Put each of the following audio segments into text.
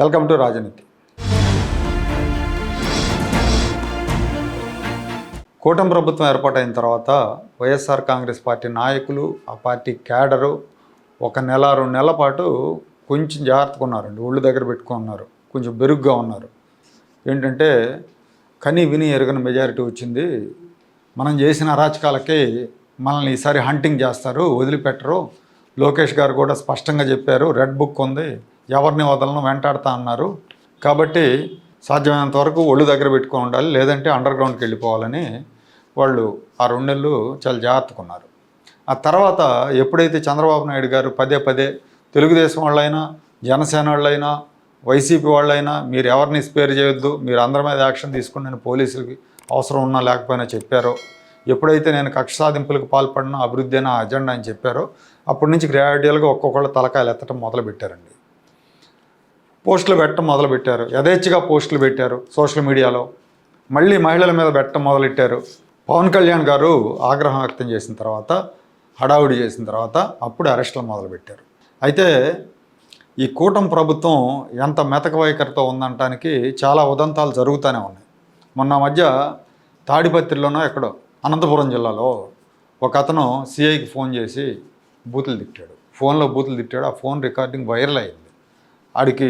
Welcome to రాజనీతి. కూటమి ప్రభుత్వం ఏర్పాటైన తర్వాత వైఎస్ఆర్ కాంగ్రెస్ పార్టీ నాయకులు ఆ పార్టీ క్యాడరు ఒక నెల రెండు నెలల పాటు కొంచెం జాగ్రత్తగా ఉన్నారండి. ఒళ్ళు దగ్గర పెట్టుకున్నారు కొంచెం బెరుగ్గా ఉన్నారు. ఏంటంటే కని విని ఎరగని మెజారిటీ వచ్చింది. మనం చేసిన అరాచకాలకి మనల్ని ఈసారి హంటింగ్ చేస్తారు వదిలిపెట్టరు. లోకేష్ గారు కూడా స్పష్టంగా చెప్పారు రెడ్ బుక్ ఉంది. ఎవరిని వదలను వెంటాడుతా అన్నారు. కాబట్టి సాధ్యమైనంత వరకు ఒళ్ళు దగ్గర పెట్టుకొని ఉండాలి లేదంటే అండర్ గ్రౌండ్కి వెళ్ళిపోవాలని వాళ్ళు ఆ రెండు నెలలు చాలా జాగ్రత్తకున్నారు. ఆ తర్వాత ఎప్పుడైతే చంద్రబాబు నాయుడు గారు పదే పదే తెలుగుదేశం వాళ్ళైనా జనసేన వాళ్ళైనా వైసీపీ వాళ్ళైనా మీరు ఎవరిని స్పేర్ చేయొద్దు మీరు అందరి మీద యాక్షన్ తీసుకుని నేను పోలీసులకి అవసరం ఉన్నా లేకపోయినా చెప్పారో ఎప్పుడైతే నేను కక్ష సాధింపులకు పాల్పడిన అభివృద్ధి అయిన అజెండా అని చెప్పారో అప్పటి నుంచి గ్రాడ్యువల్గా ఒక్కొక్కళ్ళు తలకాయలు ఎత్తడం మొదలుపెట్టారండి. పోస్టులు పెట్టడం మొదలుపెట్టారు. యథేచ్ఛగా పోస్టులు పెట్టారు సోషల్ మీడియాలో. మళ్ళీ మహిళల మీద పెట్టడం మొదలెట్టారు. పవన్ కళ్యాణ్ గారు ఆగ్రహం వ్యక్తం చేసిన తర్వాత హడావుడి చేసిన తర్వాత అప్పుడు అరెస్టులు మొదలుపెట్టారు. అయితే ఈ కూటమి ప్రభుత్వం ఎంత మెతక వైఖరితో ఉందనటానికి చాలా ఉదంతాలు జరుగుతూనే ఉన్నాయి. మొన్న మధ్య తాడిపత్రిలోనో ఎక్కడో అనంతపురం జిల్లాలో ఒక అతను సిఐకి ఫోన్ చేసి బూతులు తిట్టాడు. ఫోన్లో బూతులు తిట్టాడు. ఆ ఫోన్ రికార్డింగ్ వైరల్ అయింది. ఆడికి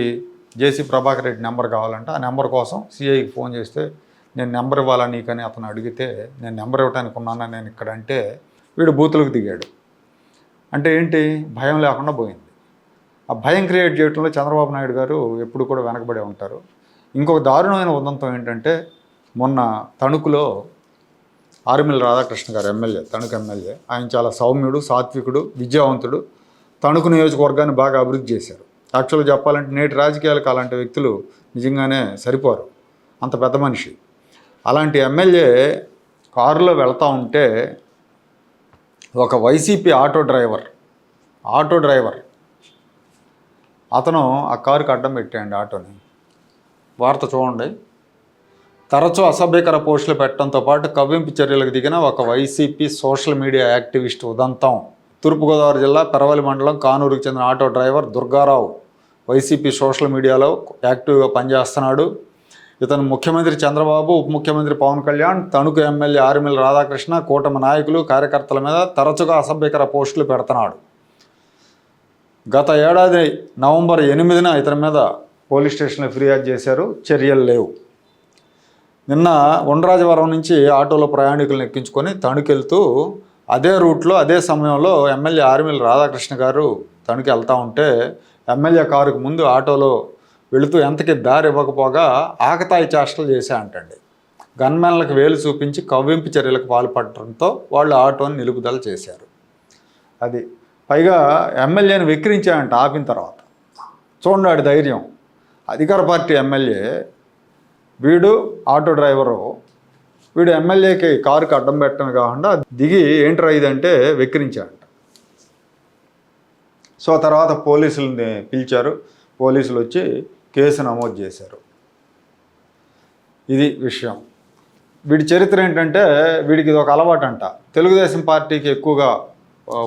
జేసీ ప్రభాకర్ రెడ్డి నెంబర్ కావాలంటే. ఆ నెంబర్ కోసం సిఐకి ఫోన్ చేస్తే నేను నెంబర్ ఇవ్వాలా నీకని అతను అడిగితే నేను నెంబర్ ఇవ్వటానికి ఉన్నానా నేను ఇక్కడ అంటే వీడు బూతులకు దిగాడు. అంటే ఏంటి? భయం లేకుండా పోయింది. ఆ భయం క్రియేట్ చేయడంలో చంద్రబాబు నాయుడు గారు ఎప్పుడు కూడా వెనకబడే ఉంటారు. ఇంకొక దారుణమైన ఉదంతం ఏంటంటే మొన్న తణుకులో ఆర్మిల రాధాకృష్ణ గారు ఎమ్మెల్యే తణుకు ఎమ్మెల్యే ఆయన చాలా సౌమ్యుడు సాత్వికుడు విద్యావంతుడు తణుకు నియోజకవర్గాన్ని బాగా అభివృద్ధి చేశారు. యాక్చువల్గా చెప్పాలంటే నేటి రాజకీయాలకు అలాంటి వ్యక్తులు నిజంగానే సరిపోరు. అంత పెద్ద మనిషి. అలాంటి ఎమ్మెల్యే కారులో వెళ్తూ ఉంటే ఒక YCP auto driver auto driver అతను ఆ కారుకి అడ్డం పెట్టాడు ఆటోని. వార్త చూడండి. తరచూ అసభ్యకర పోస్టులు పెట్టడంతో పాటు కవ్వింపు చర్యలకు దిగిన ఒక వైసీపీ సోషల్ మీడియా యాక్టివిస్ట్ ఉదంతం. తూర్పుగోదావరి జిల్లా పెరవలి మండలం కానూరుకు చెందిన auto driver Durgarao. YCP social మీడియాలో యాక్టివ్గా పనిచేస్తున్నాడు. ఇతను ముఖ్యమంత్రి చంద్రబాబు ఉప ముఖ్యమంత్రి పవన్ కళ్యాణ్ తణుకు ఎమ్మెల్యే ఆర్మిల రాధాకృష్ణ కూటమి నాయకులు కార్యకర్తల మీద తరచుగా అసభ్యకర పోస్టులు పెడుతున్నాడు. గత ఏడాది నవంబర్ ఎనిమిదిన ఇతని మీద పోలీస్ స్టేషన్లో ఫిర్యాదు చేశారు. చర్యలు లేవు. నిన్న ఉండరాజవరం నుంచి ఆటోలో ప్రయాణికులను ఎక్కించుకొని తణుకెళ్తూ అదే రూట్లో అదే సమయంలో ఎమ్మెల్యే ఆర్మిల రాధాకృష్ణ గారు తణుకు వెళ్తూ ఉంటే ఎమ్మెల్యే కారుకు ముందు ఆటోలో వెళుతూ ఎంతకి దారి ఇవ్వకపోగా ఆకతాయి చేష్టలు చేశా అంటండి. గన్మెన్లకు వేలు చూపించి కవ్వింపు చర్యలకు పాల్పడటంతో వాళ్ళు ఆటోని నిలుపుదల చేశారు. అది పైగా ఎమ్మెల్యేని వెక్కిరించాడంట ఆపిన తర్వాత. చూడండి ఆడి ధైర్యం. అధికార పార్టీ ఎమ్మెల్యే వీడు ఆటో డ్రైవరు వీడు ఎమ్మెల్యేకి కారుకి అడ్డం పెట్టడం కాకుండా దిగి ఏంట్రా ఇదంటే వెక్కిరించాడు సో తర్వాత పోలీసులని పిలిచారు. పోలీసులు వచ్చి కేసు నమోదు చేశారు. ఇది విషయం. వీడి చరిత్ర ఏంటంటే వీడికి ఇది ఒక అలవాటు అంట తెలుగుదేశం పార్టీకి ఎక్కువగా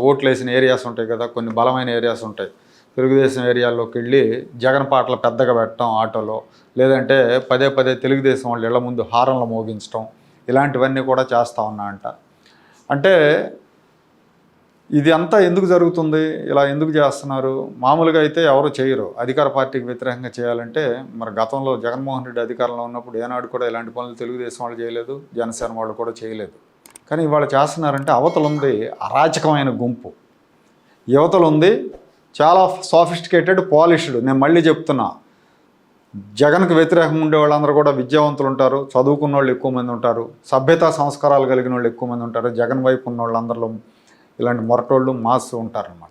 ఓట్లు వేసిన ఏరియాస్ ఉంటాయి కదా కొన్ని బలమైన ఏరియాస్ ఉంటాయి. తెలుగుదేశం ఏరియాల్లోకి వెళ్ళి జగన్ పాటలు పెద్దగా పెట్టడం ఆటోలో లేదంటే పదే పదే తెలుగుదేశం వాళ్ళు ఇళ్ళ ముందు హారన్లు మోగించడం ఇలాంటివన్నీ కూడా చేస్తూ ఉన్నా అంట. అంటే ఇది అంతా ఎందుకు జరుగుతుంది? ఇలా ఎందుకు చేస్తున్నారు? మామూలుగా అయితే ఎవరు చేయరు. అధికార పార్టీకి వ్యతిరేకంగా చేయాలంటే మరి గతంలో జగన్మోహన్ రెడ్డి అధికారంలో ఉన్నప్పుడు ఏనాడు కూడా ఇలాంటి పనులు తెలుగుదేశం వాళ్ళు చేయలేదు జనసేన వాళ్ళు కూడా చేయలేదు. కానీ ఇవాళ చేస్తున్నారంటే అవతల ఉంది అరాచకమైన గుంపు. యువతలు ఉంది చాలా సాఫిస్టికేటెడ్ పాలిష్డ్ నేను మళ్ళీ చెప్తున్నా. జగన్కు వ్యతిరేకంగా ఉండే వాళ్ళందరూ కూడా విద్యావంతులు ఉంటారు చదువుకున్న వాళ్ళు ఎక్కువ మంది ఉంటారు సభ్యతా సంస్కారాలు కలిగిన వాళ్ళు ఎక్కువ మంది ఉంటారు జగన్ వైపు ఉన్న వాళ్ళందరిలో ఇలాంటి మొరటోళ్ళు మాస్ ఉంటారనమాట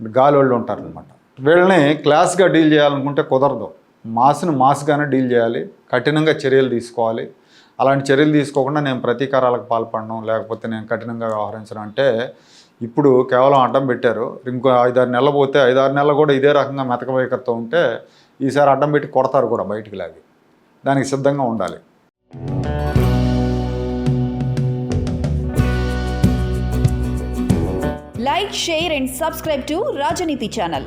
గాలోళ్ళు ఉంటారనమాట వీళ్ళని క్లాస్గా డీల్ చేయాలనుకుంటే కుదరదు. మాస్ని మాస్గానే డీల్ చేయాలి కఠినంగా చర్యలు తీసుకోవాలి. అలాంటి చర్యలు తీసుకోకుండా నేను ప్రతీకారాలకు పాల్పడడం లేకపోతే నేను కఠినంగా వ్యవహరించడం అంటే ఇప్పుడు కేవలం అడ్డం పెట్టారు. ఇంకో ఐదారు నెలలు పోతే ఐదారు నెలలు కూడా ఇదే రకంగా మెతక వైఖరితో ఉంటే ఈసారి అడ్డం పెట్టి కొడతారు కూడా బయటికి లాగి. దానికి సిద్ధంగా ఉండాలి. Like share and subscribe to Rajaneethi channel